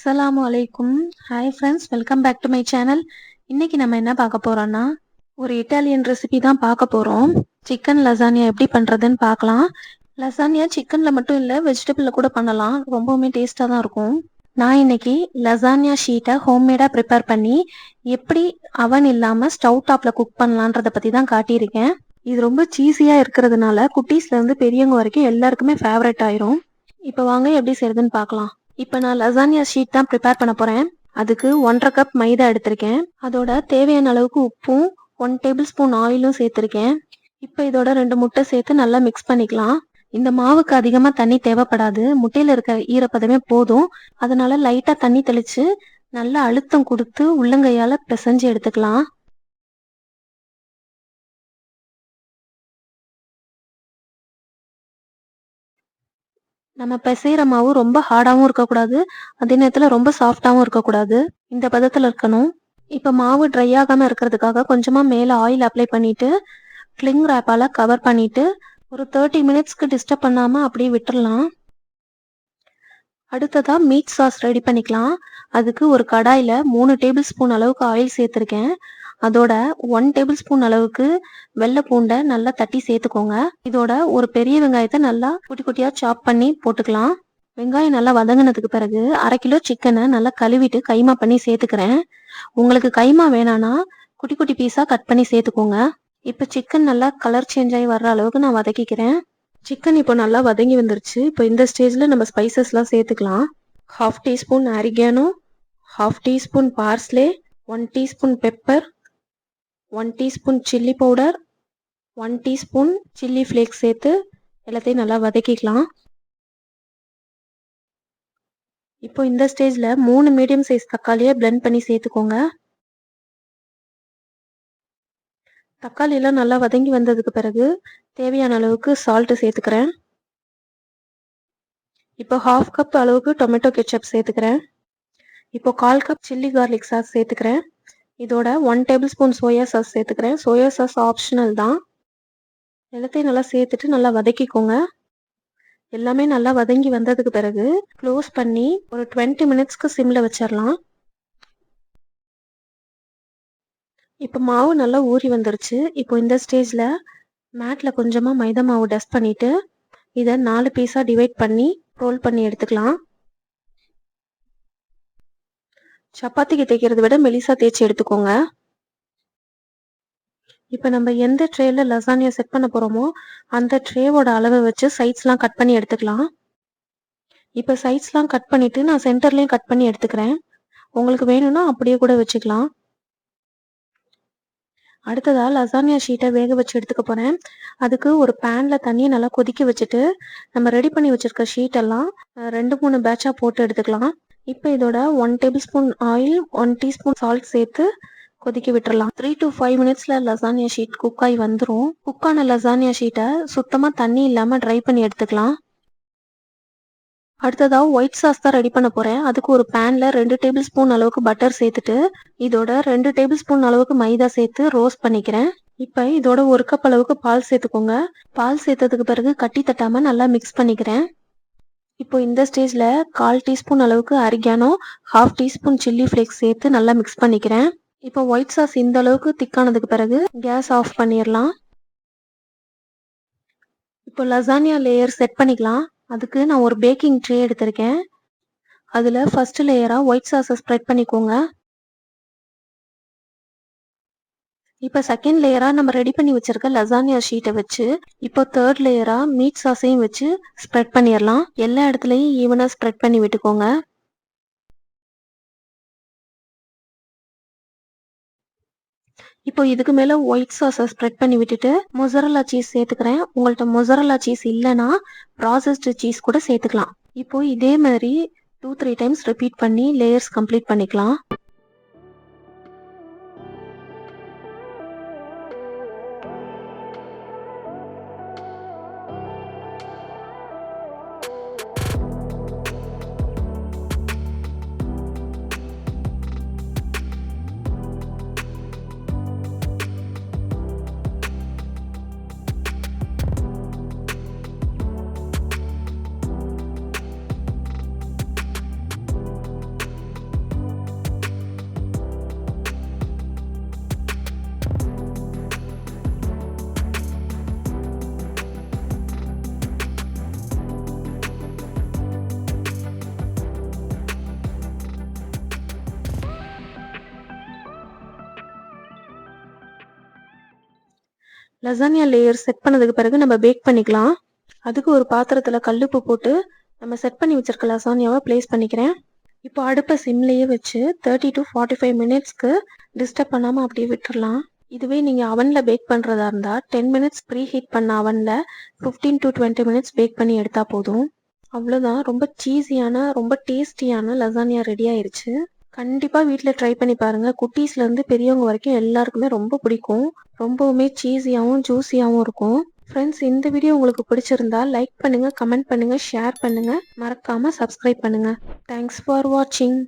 அஸ்ஸலாமு அலைக்கும் hi friends welcome back to my channel இன்னைக்கு நம்ம என்ன பார்க்க போறோம்னா ஒரு இட்டாலியன் ரெசிபி தான் பார்க்க போறோம். சிக்கன் லசானியா எப்படி பண்றதுன்னு பார்க்கலாம். லசானியா சிக்கன்ல மட்டும் இல்லை வெஜிடபிள்ல கூட பண்ணலாம். ரொம்பவுமே டேஸ்டா தான் இருக்கும். நான் இன்னைக்கு லசானியா ஷீட்டை ஹோம்மேடாக ப்ரிப்பேர் பண்ணி எப்படி அவன் இல்லாமல் ஸ்டவ் டாப்ல குக் பண்ணலான்றத பற்றி தான் காட்டியிருக்கேன். இது ரொம்ப சீஸியாக இருக்கிறதுனால குட்டீஸ்ல இருந்து பெரியவங்க வரைக்கும் எல்லாருக்குமே ஃபேவரட் ஆயிரும். இப்போ வாங்க எப்படி செய்யறதுன்னு பார்க்கலாம். இப்போ நான் லசானியா ஷீட் தான் ப்ரிப்பேர் பண்ண போகிறேன் அதுக்கு ஒன்றரை கப் மைதா எடுத்திருக்கேன். அதோட தேவையான அளவுக்கு உப்பும் ஒன் டேபிள் ஸ்பூன் ஆயிலும் சேர்த்துருக்கேன். இப்போ இதோட ரெண்டு முட்டை சேர்த்து நல்லா மிக்ஸ் பண்ணிக்கலாம். இந்த மாவுக்கு அதிகமாக தண்ணி தேவைப்படாது. முட்டையில் இருக்கிற ஈரப்பதமே போதும். அதனால லைட்டாக தண்ணி தெளித்து நல்லா அழுத்தம் கொடுத்து உள்ளங்கையால் பிசைஞ்சு எடுத்துக்கலாம். நம்ம பிசைகிற மாவு ரொம்ப ஹார்டாகவும் இருக்கக்கூடாது. அதே நேரத்தில் ரொம்ப சாஃப்டாகவும் இருக்கக்கூடாது. இந்த பதத்தில் இருக்கணும். இப்போ மாவு ட்ரை ஆகாமல் இருக்கிறதுக்காக கொஞ்சமாக மேலே ஆயில் அப்ளை பண்ணிட்டு கிளிங் ரேப்பால் கவர் பண்ணிட்டு ஒரு தேர்ட்டி மினிட்ஸ்க்கு டிஸ்டர்ப் பண்ணாமல் அப்படியே விட்டுடலாம் அடுத்ததாக மீட் சாஸ் ரெடி பண்ணிக்கலாம். அதுக்கு ஒரு கடாயில் மூணு டேபிள் ஸ்பூன் அளவுக்கு ஆயில் சேர்த்துருக்கேன். அதோட ஒன் டேபிள் ஸ்பூன் அளவுக்கு வெள்ளை பூண்டை நல்லா தட்டி சேர்த்துக்கோங்க. இதோட ஒரு பெரிய வெங்காயத்தை நல்லா குட்டி குட்டியாக சாப் பண்ணி போட்டுக்கலாம். வெங்காயம் நல்லா வதங்கினதுக்கு பிறகு அரை கிலோ சிக்கனை நல்லா கழுவிட்டு கைமா பண்ணி சேர்த்துக்கிறேன். உங்களுக்கு கைமா வேணான்னா குட்டி குட்டி பீஸாக கட் பண்ணி சேர்த்துக்கோங்க. இப்போ சிக்கன் நல்லா கலர் சேஞ்ச் ஆகி வர்ற அளவுக்கு நான் வதக்கிக்கிறேன். சிக்கன் இப்போ நல்லா வதங்கி வந்துருச்சு. இப்போ இந்த ஸ்டேஜில் நம்ம ஸ்பைசஸ்லாம் சேர்த்துக்கலாம். Half teaspoon oregano half teaspoon parsley one teaspoon pepper one teaspoon chilli powder one teaspoon chilli flakes சேர்த்து எல்லாத்தையும் நல்லா வதக்கிக்கலாம். இப்போ இந்த ஸ்டேஜில் மூணு மீடியம் சைஸ் தக்காளியை பிளெண்ட் பண்ணி சேர்த்துக்கோங்க. தக்காளியெல்லாம் நல்லா வதங்கி வந்ததுக்கு பிறகு தேவையான அளவுக்கு சால்ட்டு சேர்த்துக்கிறேன். இப்போ ஹாஃப் கப் அளவுக்கு டொமேட்டோ கெச்சப் சேர்த்துக்கிறேன். இப்போ கால் கப் சில்லி கார்லிக் சாஸ் சேர்த்துக்கிறேன். இதோட one table spoon soya sauce சேர்த்துக்கிறேன். சோயா சாஸ் ஆப்ஷனல் தான். எல்லாத்தையும் நல்லா சேர்த்துட்டு நல்லா வதக்கிக்கோங்க. எல்லாமே நல்லா வதங்கி வந்ததுக்கு பிறகு க்ளோஸ் பண்ணி ஒரு டுவெண்ட்டி மினிட்ஸ்க்கு சிம்மில் வச்சிடலாம் இப்போ மாவு நல்லா ஊறி வந்துருச்சு. இப்போ இந்த ஸ்டேஜில் மேட்டில் கொஞ்சமாக மைதா மாவு டஸ்ட் பண்ணிவிட்டு இதை நாலு பீஸாக டிவைட் பண்ணி ரோல் பண்ணி எடுத்துக்கலாம். சப்பாத்திக்கு தேய்க்கிறத விட மெலிசா தேய்ச்சி எடுத்துக்கோங்க. இப்போ நம்ம எந்த ட்ரேல லசானியா செட் பண்ண போகிறோமோ அந்த ட்ரேவோட அளவை வச்சு சைட்ஸ்லாம் கட் பண்ணி எடுத்துக்கலாம். இப்போ சைட்ஸ்லாம் கட் பண்ணிவிட்டு நான் சென்டர்லேயும் கட் பண்ணி எடுத்துக்கிறேன். உங்களுக்கு வேணும்னா அப்படியே கூட வச்சுக்கலாம். அடுத்ததா லசானியா ஷீட்டை வேக வச்சு எடுத்துக்க போகிறேன் அதுக்கு ஒரு பேனில் தண்ணியை நல்லா கொதிக்க வச்சுட்டு நம்ம ரெடி பண்ணி வச்சுருக்க ஷீட்டெல்லாம் ரெண்டு மூணு பேட்சாக போட்டு எடுத்துக்கலாம். இப்போ இதோட one table spoon oil one teaspoon salt சேர்த்து கொதிக்க விட்டுறலாம். த்ரீ டு ஃபைவ் மினிட்ஸில் லசானியா ஷீட் குக் ஆகி வந்துடும் குக்கான லசானியா ஷீட்டை சுத்தமாக தண்ணி இல்லாமல் ட்ரை பண்ணி எடுத்துக்கலாம். அடுத்ததாக ஒயிட் சாஸ் தான் ரெடி பண்ண போகிறேன் அதுக்கு ஒரு பேனில் ரெண்டு டேபிள் ஸ்பூன் அளவுக்கு பட்டர் சேர்த்துட்டு இதோட ரெண்டு டேபிள் ஸ்பூன் அளவுக்கு மைதா சேர்த்து ரோஸ்ட் பண்ணிக்கிறேன். இப்போ இதோட ஒரு கப் அளவுக்கு பால் சேர்த்துக்கோங்க. பால் சேர்த்ததுக்கு பிறகு கட்டி தட்டாமல் நல்லா மிக்ஸ் பண்ணிக்கிறேன். இப்போ இந்த ஸ்டேஜில் கால் டீஸ்பூன் அளவுக்கு oregano half teaspoon chilli flakes சேர்த்து நல்லா மிக்ஸ் பண்ணிக்கிறேன். இப்போ ஒயிட் சாஸ் இந்த அளவுக்கு திக்கானதுக்கு பிறகு கேஸ் ஆஃப் பண்ணிடலாம் இப்போ லசானியா லேயர் செட் பண்ணிக்கலாம். அதுக்கு நான் ஒரு பேக்கிங் ட்ரே எடுத்திருக்கேன். அதில் ஃபஸ்ட்டு லேயராக ஒயிட் சாஸை ஸ்ப்ரெட் பண்ணிக்கோங்க. இப்போ செகண்ட் லேயராக நம்ம ரெடி பண்ணி வச்சிருக்க லசானியா ஷீட்டை வச்சு இப்போ தேர்ட் லேயராக மீட் சாஸையும் வச்சு ஸ்ப்ரெட் பண்ணிடலாம் எல்லா இடத்துலையும் ஈவனாக ஸ்ப்ரெட் பண்ணி விட்டுக்கோங்க. இப்போ இதுக்கு மேலே ஒயிட் சாஸை ஸ்ப்ரெட் பண்ணி விட்டுட்டு மொசரலா சீஸ் சேர்த்துக்கிறேன். உங்கள்கிட்ட மொசரலா சீஸ் இல்லைன்னா ப்ராசஸ்டு சீஸ் கூட சேர்த்துக்கலாம். இப்போ இதே மாதிரி டூ த்ரீ டைம்ஸ் ரிப்பீட் பண்ணி லேயர்ஸ் கம்ப்ளீட் பண்ணிக்கலாம். லசானியா லேயர் செட் பண்ணதுக்கு பிறகு நம்ம பேக் பண்ணிக்கலாம். அதுக்கு ஒரு பாத்திரத்தில் கல்லுப்பு போட்டு நம்ம செட் பண்ணி வச்சிருக்க லசானியாவை ப்ளேஸ் பண்ணிக்கிறேன். இப்போ அடுப்பை சிம்லேயே வச்சு தேர்ட்டி டு ஃபார்ட்டி ஃபைவ் மினிட்ஸ்க்கு டிஸ்டர்ப் பண்ணாமல் அப்படியே விட்டுடலாம் இதுவே நீங்கள் அவனில் பேக் பண்ணுறதா இருந்தால் டென் மினிட்ஸ் ப்ரீ ஹீட் பண்ண அவனில் fifteen to twenty minutes bake பண்ணி எடுத்தால் போதும். அவ்வளோதான் ரொம்ப சீஸியான ரொம்ப டேஸ்டியான லசானியா ரெடி ஆயிடுச்சு கண்டிப்பாக வீட்டில் ட்ரை பண்ணி பாருங்கள் குட்டீஸ்லேருந்து பெரியவங்க வரைக்கும் எல்லாருக்குமே ரொம்ப பிடிக்கும். ரொம்பவுமே சீஸியாகவும் ஜூஸியாகவும் இருக்கும். ஃப்ரெண்ட்ஸ் இந்த வீடியோ உங்களுக்கு பிடிச்சிருந்தா லைக் பண்ணுங்கள் கமெண்ட் பண்ணுங்கள் ஷேர் பண்ணுங்கள் மறக்காமல் சப்ஸ்கிரைப் பண்ணுங்கள் தேங்க்ஸ் ஃபார் வாட்சிங்